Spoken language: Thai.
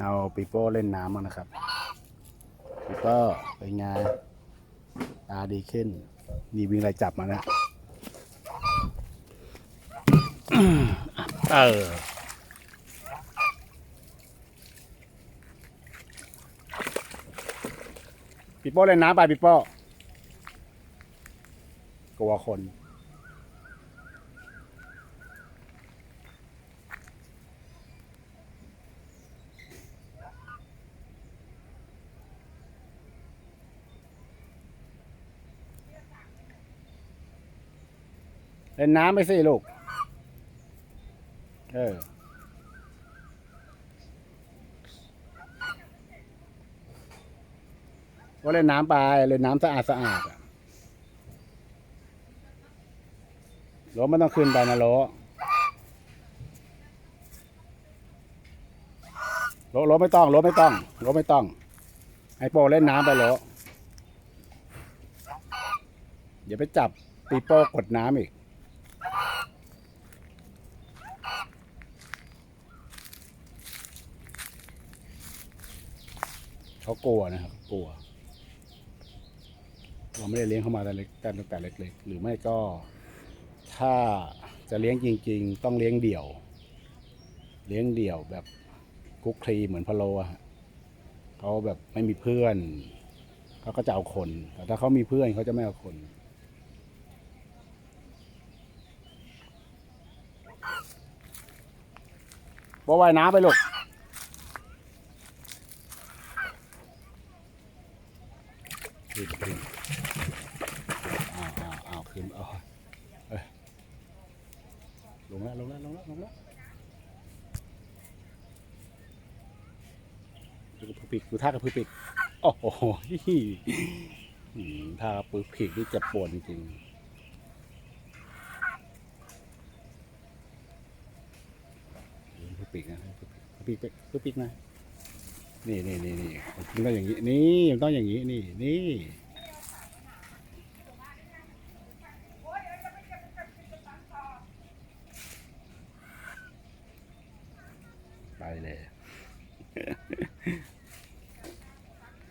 เอาปีโป้เล่นน้ำมานะครับปีโป้เป็นไงตาดีขึ้น นี่วิ่งไล่จับมานะเออปีโป้เล่นน้ำไปปีโป้กลัวคน เล่นน้ำไปสิลูก เออก็เล่นน้ำไปเล่นน้ำสะอาดสะอาดอะโหลไม่ต้องขึ้นไปนะโหลโหลโหลไม่ต้องโหลไม่ต้องโหลไม่ต้องให้โปเล่นน้ำไปลเดี๋ยวไปจับปีโป้กดน้ำอีก เขากลัวนะครับกลัว เราไม่ได้เลี้ยงเขามาแต่เล็กแต่ตั้งแต่เล็กๆหรือไม่ก็ ถ้าจะเลี้ยงจริง ๆ ต้องเลี้ยงเดี่ยว เลี้ยงเดี่ยวแบบคุกคลีเหมือนพะโลอะฮะเขาแบบไม่มีเพื่อนเขาก็จะเอาคน แต่ถ้าเขามีเพื่อนเขาจะไม่เอาคนว่าว่ายน้ำไปลูก ขึ้นขึ้นอ้าวอ้าวอ้าวขึ้นเอาเอ้ยลงแล้วลงแล้วลงแล้วลงแล้วดูกระพือปีกดูท่ากระพือปีกโอ้โหท่ากระพือปีกนี่เจ็บปวดจริงปีกนะกระพือปีกปีกนะนี่นี่นี่นี่มันต้องอย่างนี้นี่มันต้องอย่างนี้นี่นี่ ไปเลย